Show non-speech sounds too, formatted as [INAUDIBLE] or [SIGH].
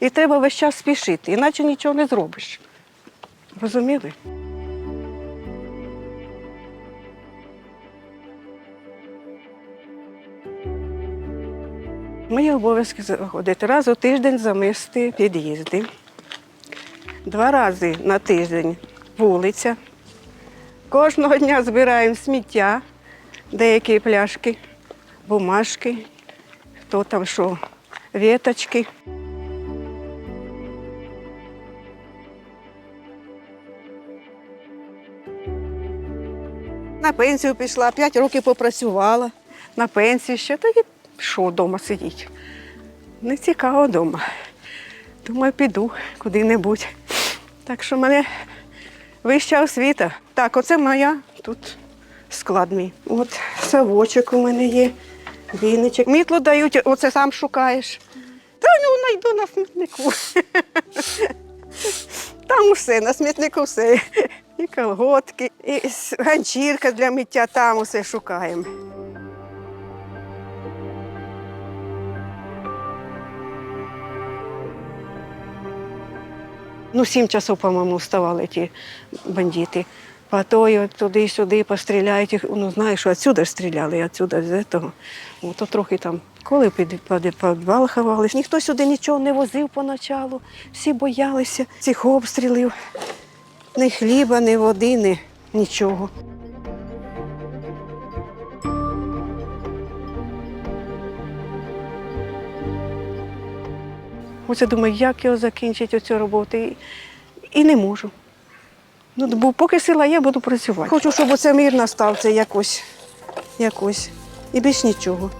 І треба весь час спішити, іначе нічого не зробиш. Розуміли? Мої обов'язки заходити раз у тиждень замести під'їзди, два рази на тиждень вулиця. Кожного дня збираємо сміття, деякі пляшки, бумажки, хто там що, віточки. На пенсію пішла, 5 років попрацювала. На пенсію ще тоді що вдома сидіть. Не цікаво вдома. Думаю, піду куди-небудь. Так що в мене вища освіта. Так, оце моя тут склад мій. От совочок у мене є, віничок. Мітло дають, оце сам шукаєш. Та ну знайду на смітнику. [LAUGHS] Там усе, на смітнику все. І колготки, і ганчірка для миття, там усе шукаємо. Ну, сім часов, по-моєму, вставали ті бандити. По тою туди-сюди постріляють. їх, Ну, знаєш, що отсюди ж стріляли, отсюди з того. То трохи там, коли під підвал ховались. Ніхто сюди нічого не возив поначалу. Всі боялися цих обстрілів. Ні хліба, ні води, ні нічого. Оце думаю, як його закінчити оцю роботу. І, і не можу. Ну, бо поки сила є, буду працювати. Хочу, щоб оце мир настав, це якось, якось. І більш нічого.